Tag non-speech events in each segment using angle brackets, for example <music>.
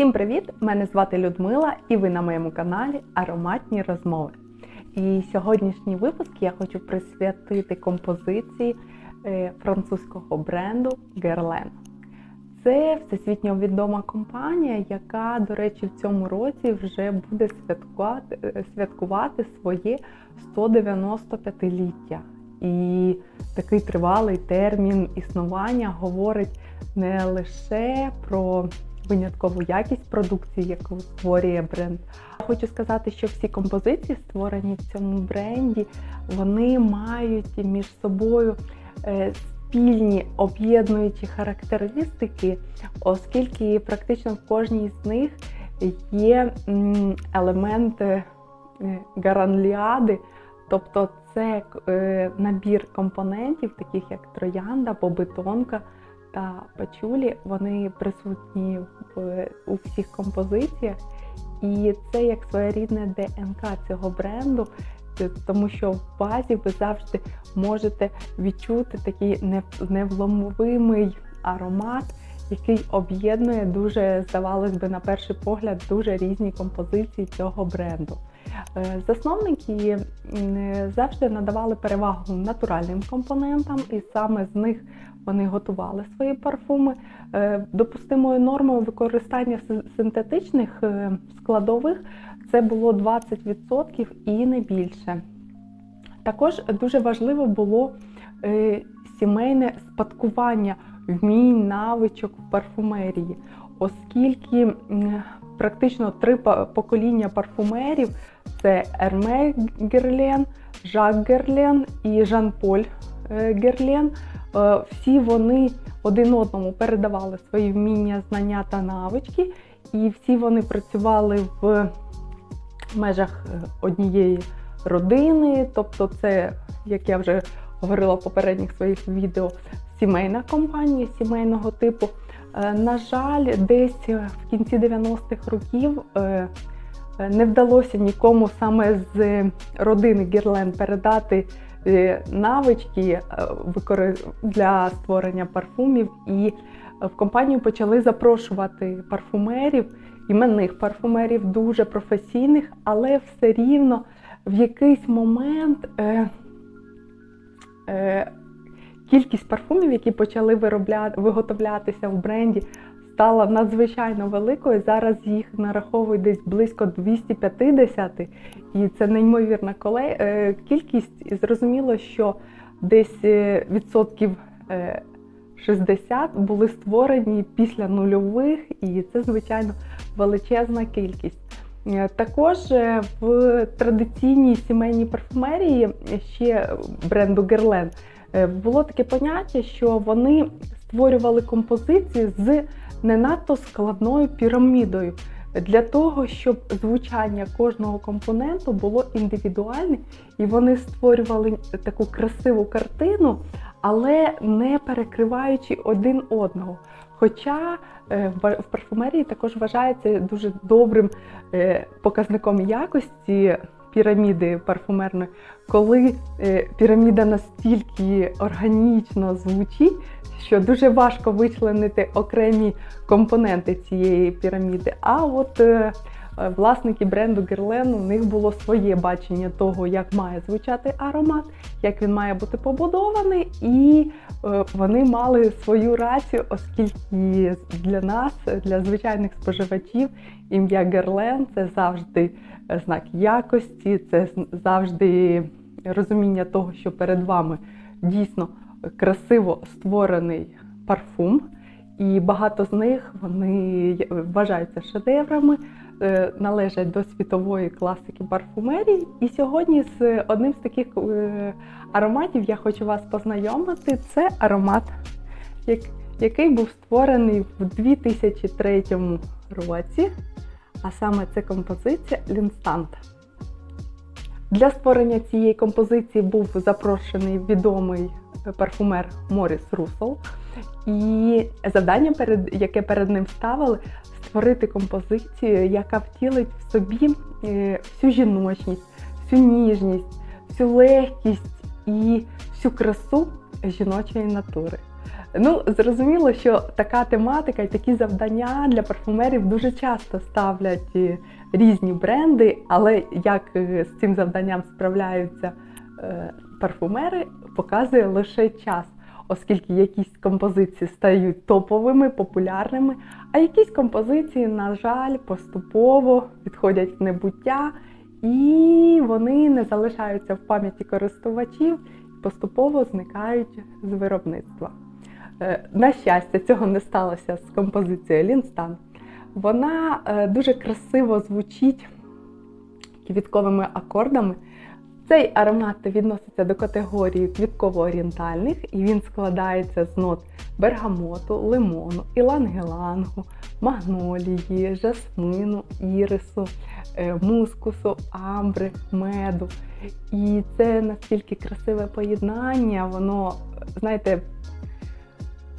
Всім привіт! Мене звати Людмила, і ви на моєму каналі Ароматні розмови. І сьогоднішній випуск я хочу присвятити композиції е, французького бренду Guerlain. Це всесвітньо відома компанія, яка, до речі, в цьому році вже буде святкувати, е, святкувати своє 195-ліття. І такий тривалий термін існування говорить не лише про виняткову якість продукції, яку створює бренд. Хочу сказати, що всі композиції, створені в цьому бренді, вони мають між собою е, спільні об'єднуючі характеристики, оскільки практично в кожній з них є елементи е, гаранліади, тобто це е, набір компонентів, таких як троянда, бобитонка та пачулі, вони присутні в у всіх композиціях, і це як своєрідне ДНК цього бренду, тому що в базі ви завжди можете відчути такий невломовимий аромат, який об'єднує дуже, здавалось би, на перший погляд, дуже різні композиції цього бренду. Е, Засновники завжди надавали перевагу натуральним компонентам, і саме з них вони готували свої парфуми. Е, Допустимою нормою використання синтетичних е, складових це було 20% і не більше. Також дуже важливо було сімейне спадкування вмінь, навичок в парфумерії, оскільки практично три покоління парфумерів це Ерме Герлен, Жак Герлен і Жан-Поль е, Герлен. Е, Всі вони один одному передавали свої вміння, знання та навички, і всі вони працювали в межах е, однієї родини. Тобто, це, як я вже говорила в попередніх своїх відео, сімейна компанія сімейного типу. На жаль, десь в кінці 90-х років не вдалося нікому саме з родини Герлен передати е, навички е, для створення парфумів, і в компанію почали запрошувати парфумерів, іменних парфумерів, дуже професійних, але все рівно в якийсь момент е, е, кількість парфумів, які почали виробляти, виготовлятися в бренді, стала надзвичайно великою. Зараз їх нараховують десь близько 250, і це неймовірна е, кількість. І зрозуміло, що десь е, відсотків е, 60 були створені після нульових, і це, звичайно, величезна кількість. Е, Також е, в традиційній сімейній парфумерії ще бренду Guerlain е, було таке поняття, що вони створювали композиції з не надто складною пірамідою для того, щоб звучання кожного компоненту було індивідуальне, і вони створювали таку красиву картину, але не перекриваючи один одного. Хоча е, в парфумерії також вважається дуже добрим е, показником якості піраміди парфумерної, коли е, піраміда настільки органічно звучить, що дуже важко вичленити окремі компоненти цієї піраміди. А от е, власники бренду Guerlain, у них було своє бачення того, як має звучати аромат, як він має бути побудований, і е, вони мали свою рацію, оскільки для нас, для звичайних споживачів, ім'я Guerlain – це завжди е, знак якості, це завжди розуміння того, що перед вами дійсно красиво створений парфум. І багато з них вони вважаються шедеврами, е, належать до світової класики парфумерії. І сьогодні з одним з таких е, ароматів я хочу вас познайомити. Це аромат, який був створений в 2003 році, а саме це композиція L'instant. Для створення цієї композиції був запрошений відомий парфумер Моріс Русел. І завдання, яке перед ним ставили, створити композицію, яка втілить в собі е, всю жіночність, всю ніжність, всю легкість і всю красу жіночої натури. Ну, зрозуміло, що така тематика і такі завдання для парфумерів дуже часто ставлять е, різні бренди, але як е, з цим завданням справляються парфумери, показує лише час, оскільки якісь композиції стають топовими, популярними, а якісь композиції, на жаль, поступово відходять в небуття, і вони не залишаються в пам'яті користувачів і поступово зникають з виробництва. Е, На щастя, цього не сталося з композицією Лінстан. Вона е, дуже красиво звучить квітковими акордами. Цей аромат відноситься до категорії квітково-орієнтальних, і він складається з нот бергамоту, лимону, ілангелангу, магнолії, жасмину, ірису, е, мускусу, амбри, меду. І це настільки красиве поєднання, воно, знаєте,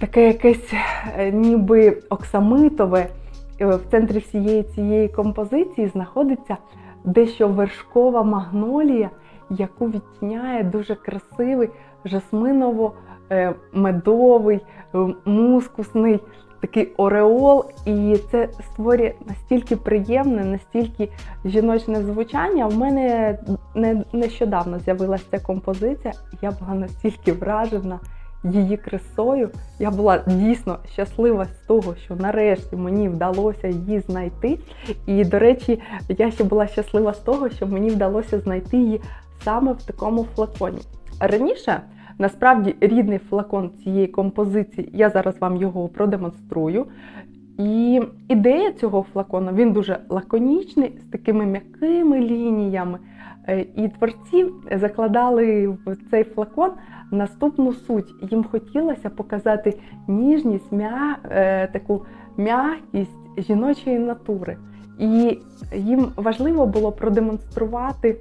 таке якесь е, ніби оксамитове. Е, В центрі всієї цієї композиції знаходиться дещо вершкова магнолія, яку відтіняє дуже красивий жасминово-медовий, е, мускусний такий ореол. І це створює настільки приємне, настільки жіночне звучання. У мене не, нещодавно з'явилася ця композиція, я була настільки вражена її красою. Я була дійсно щаслива з того, що нарешті мені вдалося її знайти. І, до речі, я ще була щаслива з того, що мені вдалося знайти її саме в такому флаконі. Раніше, насправді, рідний флакон цієї композиції, я зараз вам його продемонструю. І ідея цього флакону він дуже лаконічний, з такими м'якими лініями. Е, І творці закладали в цей флакон наступну суть. Їм хотілося показати ніжність, м'я, е, таку м'якість жіночої натури. І їм важливо було продемонструвати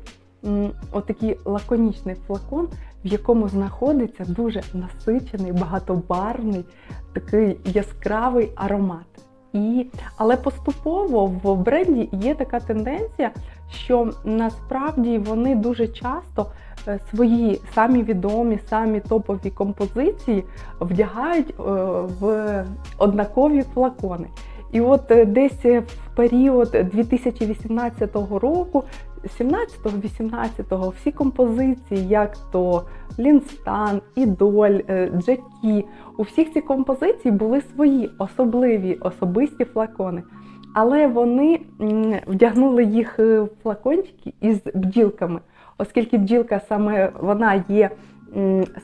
отакий лаконічний флакон, в якому знаходиться дуже насичений, багатобарвний, такий яскравий аромат. І, але поступово в бренді є така тенденція, що насправді вони дуже часто е, свої самі відомі, самі топові композиції вдягають е, в однакові флакони. І от е, десь в період 2018 року, 17-18, всі композиції, як то Лінстан, Ідоль, е, Джекі, у всіх цих композицій були свої особливі особисті флакони. Але вони вдягнули їх е, в флакончики із бджілками, оскільки бджілка саме вона є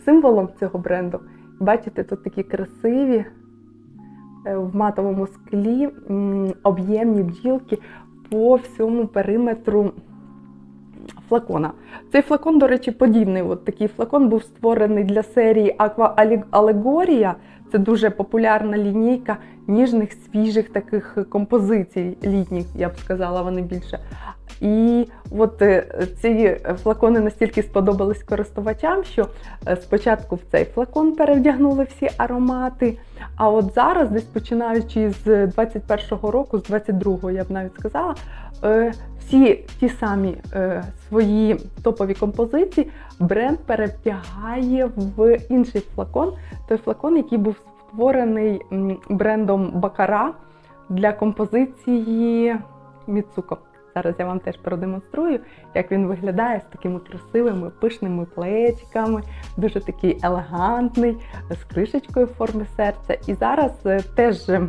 символом цього бренду. Бачите, тут такі красиві е, в матовому склі об'ємні бджілки по всьому периметру флакона. Цей флакон, до речі, подібний. От такий флакон був створений для серії Aqua Allegoria. Це дуже популярна лінійка ніжних, свіжих таких композицій літніх, я б сказала, вони більше. І от е, ці флакони настільки сподобались користувачам, що е, спочатку в цей флакон перевдягнули всі аромати. А от зараз, десь починаючи з 21-го року, з 22-го, я б навіть сказала, всі ті самі е, свої топові композиції бренд перевдягає в інший флакон, той флакон, який був створений брендом Бакара для композиції Міцуко. Зараз я вам теж продемонструю, як він виглядає з такими красивими пишними плечиками, дуже такий елегантний, з кришечкою в формі серця. І зараз е, теж е,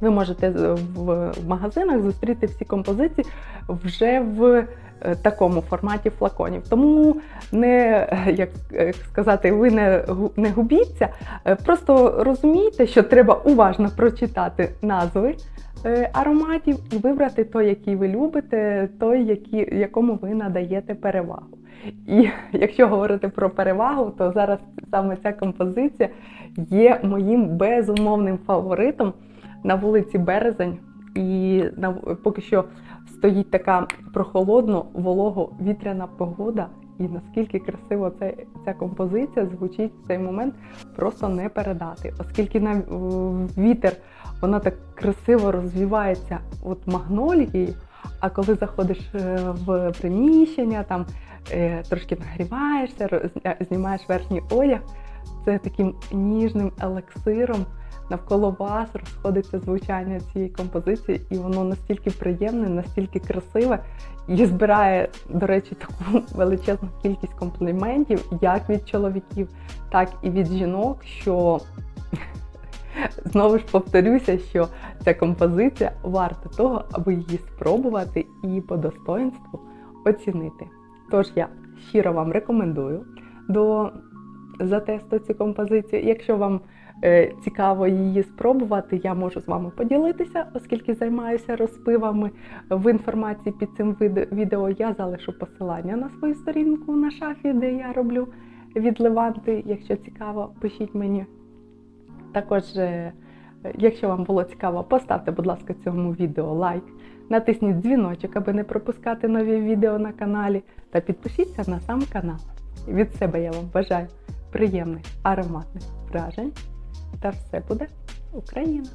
ви можете в в магазинах зустріти всі композиції вже в е, такому форматі флаконів. Тому не е, як е, сказати, ви не, не губіться, е, просто розумійте, що треба уважно прочитати назви е, ароматів і вибрати той, який ви любите, той, який, якому ви надаєте перевагу. І <laughs> якщо говорити про перевагу, то зараз саме ця композиція є моїм безумовним фаворитом на вулиці Березень. І на, поки що стоїть така прохолодно, волого вітряна погода. І наскільки красиво це, ця композиція звучить в цей момент, просто не передати. Оскільки на вітер вона так красиво розвивається от магнолією, а коли заходиш е, в приміщення, там е, трошки нагріваєшся, роз- знімаєш верхній одяг, це таким ніжним елексиром навколо вас розходиться звучання цієї композиції, і воно настільки приємне, настільки красиве і збирає, до речі, таку <laughs> величезну кількість компліментів, як від чоловіків, так і від жінок, що <laughs> знову ж повторюся, що ця композиція варта того, аби її спробувати і по достоинству оцінити. Тож я щиро вам рекомендую до затесту цю композицію. Якщо вам е, цікаво її спробувати, я можу з вами поділитися, оскільки займаюся розпивами. В інформації під цим відео я залишу посилання на свою сторінку на шафі, де я роблю відливанти. Якщо цікаво, пишіть мені. Також, е, якщо вам було цікаво, поставте, будь ласка, цьому відео лайк, натисніть дзвіночок, аби не пропускати нові відео на каналі, та підпишіться на сам канал. Від себе я вам бажаю приємних ароматних вражень. Та все буде Україна!